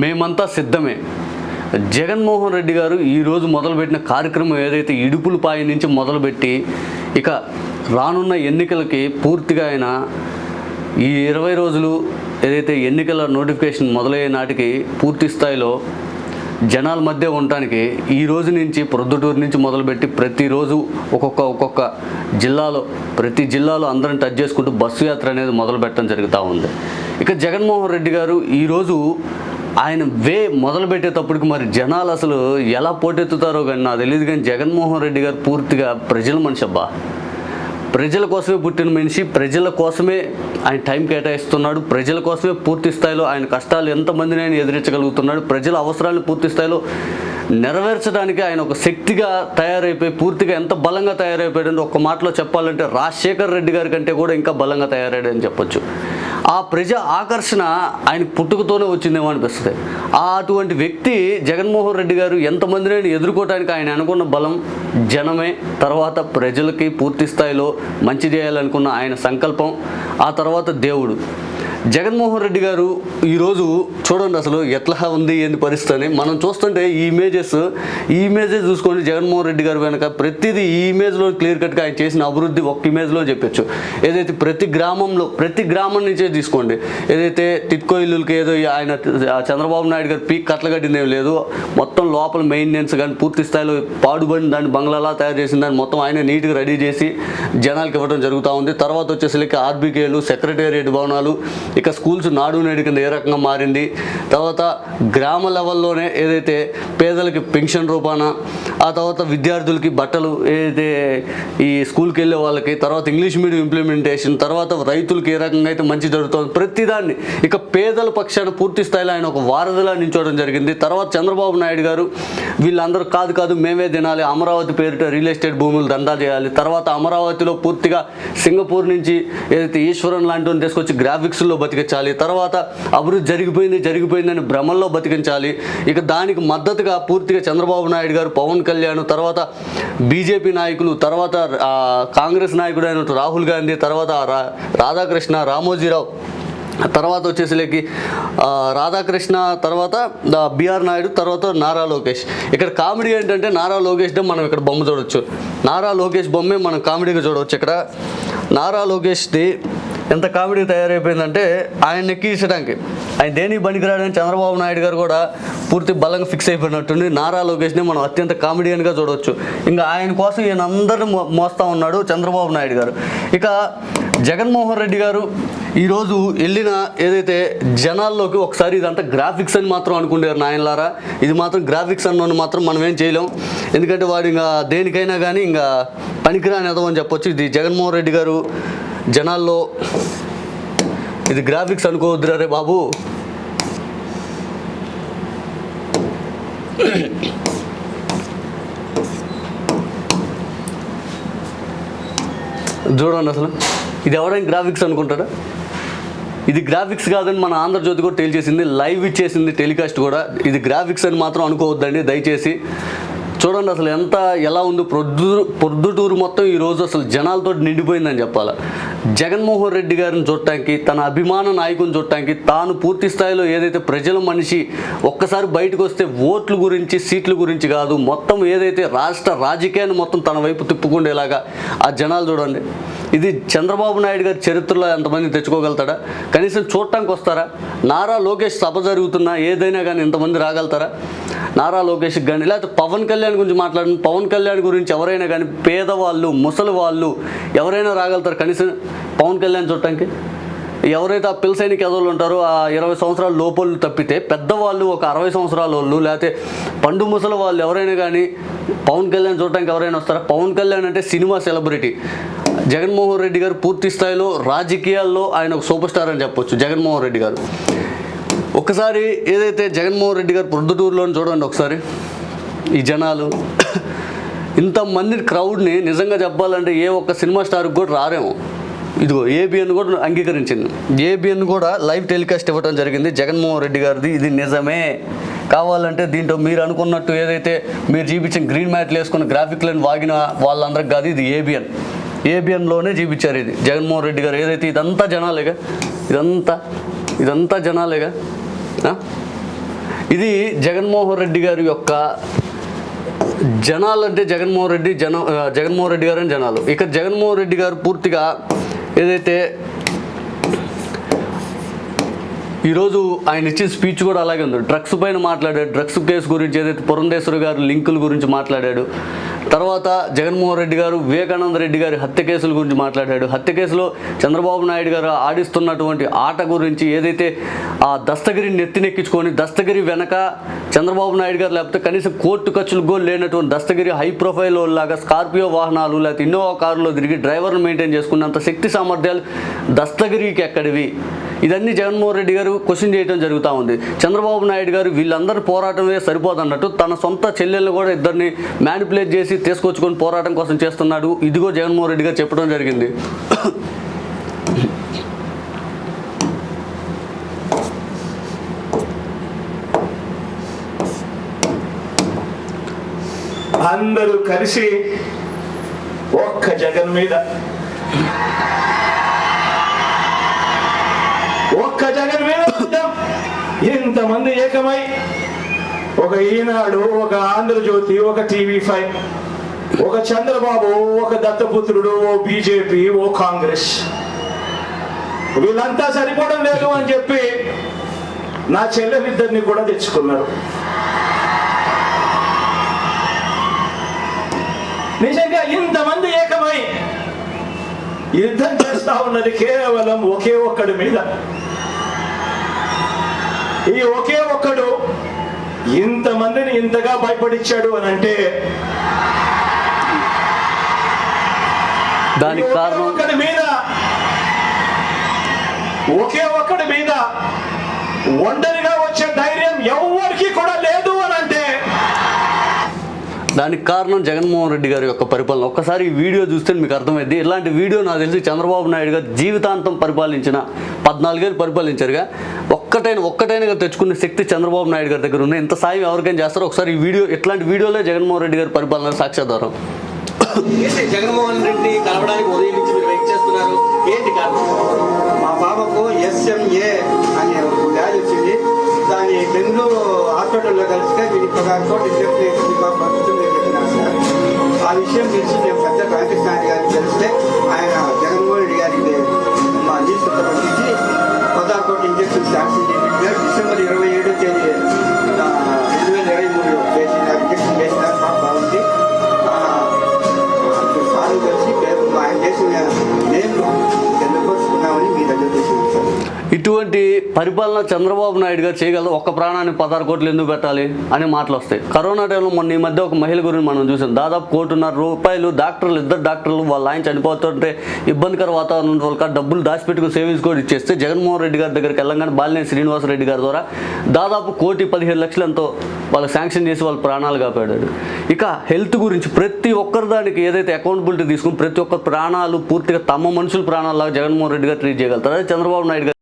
మేమంతా సిద్ధమే. జగన్మోహన్ రెడ్డి గారు ఈరోజు మొదలుపెట్టిన కార్యక్రమం ఏదైతే ఇడుపులపాయ నుంచి మొదలుపెట్టి ఇక రానున్న ఎన్నికలకి పూర్తిగా ఆయన ఈ ఇరవై రోజులు ఏదైతే ఎన్నికల నోటిఫికేషన్ మొదలయ్యే నాటికి పూర్తి స్థాయిలో జనాల మధ్య ఉండటానికి ఈ రోజు నుంచి ప్రొద్దుటూరు నుంచి మొదలుపెట్టి ప్రతిరోజు ఒక్కొక్క ఒక్కొక్క జిల్లాలో ప్రతి జిల్లాలో అందరం టచ్ చేసుకుంటూ బస్సు యాత్ర అనేది మొదలు పెట్టడం జరుగుతూ ఉంది. ఇక జగన్మోహన్ రెడ్డి గారు ఈరోజు ఆయన వే మొదలు పెట్టేటప్పటికి మరి జనాలు అసలు ఎలా పోటెత్తుతారో కానీ నాకు తెలియదు కానీ జగన్మోహన్ రెడ్డి గారు పూర్తిగా ప్రజల మనిషి అబ్బా. ప్రజల కోసమే పుట్టిన మనిషి ప్రజల కోసమే ఆయన టైం కేటాయిస్తున్నాడు ప్రజల కోసమే పూర్తి స్థాయిలో ఆయన కష్టాలు ఎంతమందిని ఆయన ఎదిరించగలుగుతున్నాడు ప్రజల అవసరాలను పూర్తి స్థాయిలో నెరవేర్చడానికి ఆయన ఒక శక్తిగా తయారైపోయి పూర్తిగా ఎంత బలంగా తయారైపోయాడంటే ఒక్క మాటలో చెప్పాలంటే రాజశేఖర్ రెడ్డి గారి కంటే కూడా ఇంకా బలంగా తయారయ్యాడని చెప్పొచ్చు. ఆ ప్రజ ఆకర్షణ ఆయన పుట్టుకతోనే వచ్చిందేమో అనిపిస్తుంది. ఆ అటువంటి వ్యక్తి జగన్మోహన్ రెడ్డి గారు ఎంతమందిని ఎదుర్కోవడానికి ఆయన అనుకున్న బలం జనమే తర్వాత ప్రజలకి పూర్తి స్థాయిలో మంచి చేయాలనుకున్న ఆయన సంకల్పం ఆ తర్వాత దేవుడు. జగన్మోహన్ రెడ్డి గారు ఈరోజు చూడండి అసలు ఎట్లా ఉంది ఏంది పరిస్థితి అని మనం చూస్తుంటే ఈ ఇమేజెస్ ఈ ఇమేజెస్ చూసుకోండి జగన్మోహన్ రెడ్డి గారు వెనక ప్రతిదీ ఈ ఇమేజ్లో క్లియర్ కట్గా ఆయన చేసిన అభివృద్ధి ఒక్క ఇమేజ్లో చెప్పొచ్చు. ఏదైతే ప్రతి గ్రామంలో ప్రతి గ్రామం నుంచే తీసుకోండి. ఏదైతే టిట్కో ఇల్లులకి ఏదో ఆయన చంద్రబాబు నాయుడు గారు పీక్ కట్టలు కట్టింది ఏం లేదు. మొత్తం లోపల మెయింటెనెన్స్ కానీ పూర్తి స్థాయిలో పాడుబడిన దాన్ని బంగ్లాలా తయారు చేసిన దాన్ని మొత్తం ఆయన నీట్గా రెడీ చేసి జనాలకు ఇవ్వడం జరుగుతూ ఉంది. తర్వాత వచ్చేసరికి ఆర్బీకేలు సెక్రటేరియట్ భవనాలు ఇక స్కూల్స్ నాడు నేడు కింద ఏ రకంగా మారింది? తర్వాత గ్రామ లెవెల్లోనే ఏదైతే పేదలకి పెన్షన్ రూపాన ఆ తర్వాత విద్యార్థులకి బట్టలు ఏదైతే ఈ స్కూల్కి వెళ్ళే వాళ్ళకి తర్వాత ఇంగ్లీష్ మీడియం ఇంప్లిమెంటేషన్ తర్వాత రైతులకి ఏ రకంగా అయితే మంచి జరుగుతుంది ప్రతిదాన్ని ఇక పేదల పక్షాన పూర్తి స్థాయిలో ఆయన ఒక వారధిలా నించోవడం జరిగింది. తర్వాత చంద్రబాబు నాయుడు గారు వీళ్ళందరూ కాదు కాదు మేమే తినాలి అమరావతి పేరిట రియల్ ఎస్టేట్ భూములు దందా చేయాలి. తర్వాత అమరావతిలో పూర్తిగా సింగపూర్ నుంచి ఏదైతే ఈశ్వరన్ లాంటి తీసుకొచ్చి గ్రాఫిక్స్లో బతికించాలి. తర్వాత అభివృద్ధి జరిగిపోయింది జరిగిపోయిందని భ్రమల్లో బతికించాలి. ఇక దానికి మద్దతుగా పూర్తిగా చంద్రబాబు నాయుడు గారు పవన్ కళ్యాణ్ తర్వాత బీజేపీ నాయకులు తర్వాత కాంగ్రెస్ నాయకుడు అయిన రాహుల్ గాంధీ తర్వాత రా రాధాకృష్ణ రామోజీరావు తర్వాత వచ్చేసరికి రాధాకృష్ణ తర్వాత బిఆర్ నాయుడు తర్వాత నారా లోకేష్. ఇక్కడ కామెడీ ఏంటంటే నారా లోకేష్ డే మనం ఇక్కడ బొమ్మ చూడవచ్చు నారా లోకేష్ బొమ్మే మనం కామెడీగా చూడవచ్చు ఇక్కడ. నారా లోకేష్ది ఎంత కామెడీ తయారైపోయిందంటే ఆయన ఎక్కించడానికి. ఆయన దేనికి పనికిరాడని చంద్రబాబు నాయుడు గారు కూడా పూర్తి బలంగా ఫిక్స్ అయిపోయినట్టుంది నారా లోకేష్ని మనం అత్యంత కామెడియన్గా చూడవచ్చు ఇంకా ఆయన కోసం ఈయన అందరిని మో మోస్తా ఉన్నాడు చంద్రబాబు నాయుడు గారు. ఇక జగన్మోహన్ రెడ్డి గారు ఈరోజు వెళ్ళిన ఏదైతే జనాల్లోకి ఒకసారి ఇదంతా గ్రాఫిక్స్ అని మాత్రం అనుకుంటారు నాయనలారా. ఇది మాత్రం గ్రాఫిక్స్ అన్నోని మాత్రం మనం ఏం చేయలేం. ఎందుకంటే వాడు ఇంకా దేనికైనా కానీ ఇంకా పనికిరాని అని చెప్పొచ్చు. ఇది జగన్మోహన్ రెడ్డి గారు జనాల్లో ఇది గ్రాఫిక్స్ అనుకోవద్దురా రే బాబు. చూడండి అసలు. ఇది ఎవరైనా గ్రాఫిక్స్ అనుకుంటారా? ఇది గ్రాఫిక్స్ కాదని మన ఆంధ్రజ్యోతి కూడా తేల్చేసింది లైవ్ ఇచ్చేసింది టెలికాస్ట్ కూడా. ఇది గ్రాఫిక్స్ అని మాత్రం అనుకోవద్దండి దయచేసి. చూడండి అసలు ఎంత ఎలా ఉందో. ప్రొద్దు పొద్దుటూరు మొత్తం ఈరోజు అసలు జనాలతో నిండిపోయిందని చెప్పాలి. జగన్మోహన్ రెడ్డి గారిని చూడటానికి తన అభిమాన నాయకుని చూడటానికి తాను పూర్తి స్థాయిలో ఏదైతే ప్రజల మనిషి ఒక్కసారి బయటకు వస్తే ఓట్ల గురించి సీట్ల గురించి కాదు మొత్తం ఏదైతే రాష్ట్ర రాజకీయాన్ని మొత్తం తన వైపు తిప్పుకుండేలాగా ఆ జనాలు చూడండి. ఇది చంద్రబాబు నాయుడు గారి చరిత్రలో ఎంతమంది తెచ్చుకోగలుగుతాడా? కనీసం చూడటానికి వస్తారా? నారా లోకేష్ సభ జరుగుతున్నా ఏదైనా కానీ ఇంతమంది రాగలుగుతారా? నారా లోకేష్ కానీ లేకపోతే పవన్ కళ్యాణ్ గురించి మాట్లాడిన పవన్ కళ్యాణ్ గురించి ఎవరైనా కానీ పేదవాళ్ళు ముసలి వాళ్ళు ఎవరైనా రాగలుగుతారు కనీసం పవన్ కళ్యాణ్ చూడటానికి? ఎవరైతే ఆ పిల్లసైనిక ఎదవలు ఉంటారో ఆ ఇరవై సంవత్సరాల లోపలు తప్పితే పెద్దవాళ్ళు ఒక అరవై సంవత్సరాల వాళ్ళు లేకపోతే పండు ముసలి వాళ్ళు ఎవరైనా కానీ పవన్ కళ్యాణ్ చూడటానికి ఎవరైనా వస్తారా? పవన్ కళ్యాణ్ అంటే సినిమా సెలబ్రిటీ. జగన్మోహన్ రెడ్డి గారు పూర్తి స్థాయిలో రాజకీయాల్లో ఆయన ఒక సూపర్ స్టార్ అని చెప్పొచ్చు జగన్మోహన్ రెడ్డి గారు. ఒకసారి ఏదైతే జగన్మోహన్ రెడ్డి గారు ప్రొద్దుటూరులో చూడండి ఒకసారి. ఈ జనాలు ఇంతమంది క్రౌడ్ని నిజంగా చెప్పాలంటే ఏ ఒక్క సినిమా స్టార్కి కూడా రారేమో. ఇదిగో ఏబిఎన్ కూడా అంగీకరించింది. ఏబిఎన్ కూడా లైవ్ టెలికాస్ట్ ఇవ్వడం జరిగింది జగన్మోహన్ రెడ్డి గారిది ఇది నిజమే. కావాలంటే దీంట్లో మీరు అనుకున్నట్టు ఏదైతే మీరు చూపించిన గ్రీన్ మ్యాట్లు వేసుకున్న గ్రాఫిక్లను వాగిన వాళ్ళందరికి కాదు ఇది ఏబిఎన్. ఏబిఎన్లోనే చూపించారు ఇది. జగన్మోహన్ రెడ్డి గారు ఏదైతే ఇదంతా జనాలేగా? ఇదంతా ఇదంతా జనాలేగా? ఇది జగన్మోహన్ రెడ్డి గారి యొక్క జనాలు అంటే జగన్మోహన్ రెడ్డి జన జగన్మోహన్ రెడ్డి గారు జనాలు. ఇక జగన్మోహన్ రెడ్డి గారు పూర్తిగా ఏదైతే ఈరోజు ఆయన ఇచ్చిన స్పీచ్ కూడా అలాగే ఉంది. డ్రగ్స్ పైన మాట్లాడాడు. డ్రగ్స్ కేసు గురించి ఏదైతే పురంధేశ్వరి గారు లింకుల గురించి మాట్లాడాడు. తర్వాత జగన్మోహన్ రెడ్డి గారు వివేకానంద రెడ్డి గారి హత్య కేసుల గురించి మాట్లాడాడు. హత్య కేసులో చంద్రబాబు నాయుడు గారు ఆడిస్తున్నటువంటి ఆట గురించి ఏదైతే ఆ దస్తగిరిని నెత్తినెక్కించుకొని దస్తగిరి వెనక చంద్రబాబు నాయుడు గారు లేకపోతే కనీసం కోర్టు ఖర్చులు లేనటువంటి దస్తగిరి హై ప్రొఫైల్ లాగా స్కార్పియో వాహనాలు లేకపోతే ఇన్నోవా కారులో తిరిగి డ్రైవర్ను మెయింటైన్ చేసుకున్నంత శక్తి సామర్థ్యాలు దస్తగిరికి ఎక్కడివి? ఇదన్నీ జగన్మోహన్ రెడ్డి గారు క్వశ్చన్ చేయడం జరుగుతూ ఉంది. చంద్రబాబు నాయుడు గారు వీళ్ళందరూ పోరాటమే సరిపోదన్నట్టు తన సొంత చెల్లెళ్ళు కూడా ఇద్దరిని మ్యానిపులేట్ చేసి తీసుకొచ్చుకొని పోరాటం కోసం చేస్తున్నాడు. ఇదిగో జగన్మోహన్ రెడ్డి గారు చెప్పడం జరిగింది. అందరూ కలిసి ఒక్క జగన్ మీద. జగన్ మీద ఇంతమంది ఏకమై ఒక ఈనాడు ఒక ఆంధ్రజ్యోతి ఒక టీవీ ఫైవ్ ఒక చంద్రబాబు ఒక దత్తపుత్రుడు ఓ బీజేపీ ఓ కాంగ్రెస్. వీళ్ళంతా సరిపోవడం లేదు అని చెప్పి నా చెల్లెలిద్దరిని కూడా తెచ్చుకున్నారు. నిజంగా ఇంతమంది ఏకమై యుద్ధం చేస్తా ఉన్నది కేవలం ఒకే ఒక్కడి మీద. ఈ ఒకే ఒక్కడు ఇంతమందిని ఇంతగా భయపడిచ్చాడు అని అంటే దానికి కారణం మీద ఒకే ఒక్కడి మీద ఒంటరిగా వచ్చే ధైర్యం ఎవరికి కూడా లేదు. దానికి కారణం జగన్మోహన్ రెడ్డి గారి యొక్క పరిపాలన. ఒక్కసారి ఈ వీడియో చూస్తే మీకు అర్థమైంది ఇలాంటి వీడియో నాకు తెలిసి చంద్రబాబు నాయుడు గారు జీవితాంతం పరిపాలించిన పద్నాలుగేళ్ళు పరిపాలించారుగా. ఒక్కటైన ఒక్కటైనగా తెచ్చుకునే శక్తి చంద్రబాబు నాయుడు గారి దగ్గర ఉంది. ఇంత సాయం ఎవరికైనా చేస్తారో ఒకసారి ఈ వీడియో ఇట్లాంటి వీడియోలే జగన్మోహన్ రెడ్డి గారి పరిపాలన సాక్ష్యాధారం. ఏంటి జగన్మోహన్ రెడ్డి కలవడానికి ఉదయం నుంచి మీరు వెయిట్ చేస్తున్నారు. ఏంటి కారణం? మా పాపకు ఎస్ఎంఏ అనే దాని బెంగళూరు హాస్పిటల్లో కలిస్తే దీనికి పదహారు కోట్లు ఇంజక్షన్ వేసి మీ పాప చెప్పినారు సార్. ఆ విషయం తెలిసి మేము పెద్ద పాకిస్తాన్ గారికి తెలిస్తే ఆయన జగన్మోహన్ రెడ్డి గారికి మా జీవితం పంపించి పదహారు కోట్లు ఇంజక్షన్ శాంక్షన్ చేయించారు డిసెంబర్ ఇరవై ఇటువంటి పరిపాలన చంద్రబాబు నాయుడు గారు చేయగలరు? ఒక్క ప్రాణాన్ని పదహారు కోట్లు ఎందుకు పెట్టాలి? అనే మాటలు వస్తాయి. కరోనా టైంలో మొన్న ఈ మధ్య ఒక మహిళ గురించి మనం చూసాం. దాదాపు కోటిన్నర రూపాయలు డాక్టర్లు ఇద్దరు డాక్టర్లు వాళ్ళ ఆయన చనిపోతుంటే ఇబ్బందికర వాతావరణం వల్ల డబ్బులు దాచిపెట్టుకుని సేవింగ్స్ కూడా ఇచ్చేస్తే జగన్మోహన్ రెడ్డి గారి దగ్గరికి వెళ్ళంగానే బాలినేని శ్రీనివాసరెడ్డి గారి ద్వారా దాదాపు కోటి పదిహేను లక్షలు ఎంతో వాళ్ళకి శాంక్షన్ చేసి వాళ్ళ ప్రాణాలు కాపాడాడు. ఇక హెల్త్ గురించి ప్రతి ఒక్కరి దానికి ఏదైతే అకౌంటబిలిటీ తీసుకుని ప్రతి ఒక్క ప్రాణాలు పూర్తిగా తమ మనుషుల ప్రాణాలు జగన్మోహన్ రెడ్డి గారు ట్రీట్ చేయగలుగుతారు. అదే చంద్రబాబు నాయుడు గారు